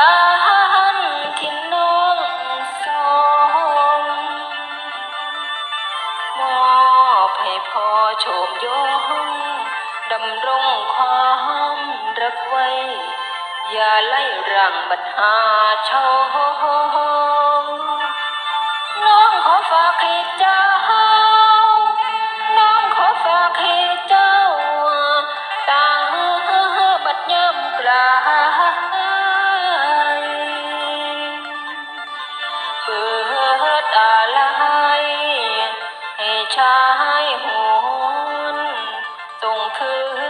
บ้านที่น้องสมมอบให้พ่อโมยงดำรงความรักไว้ อย่าไล่รังบัดหาชอน้องขอฝากให้เจ้า ชายหวนส่งคืน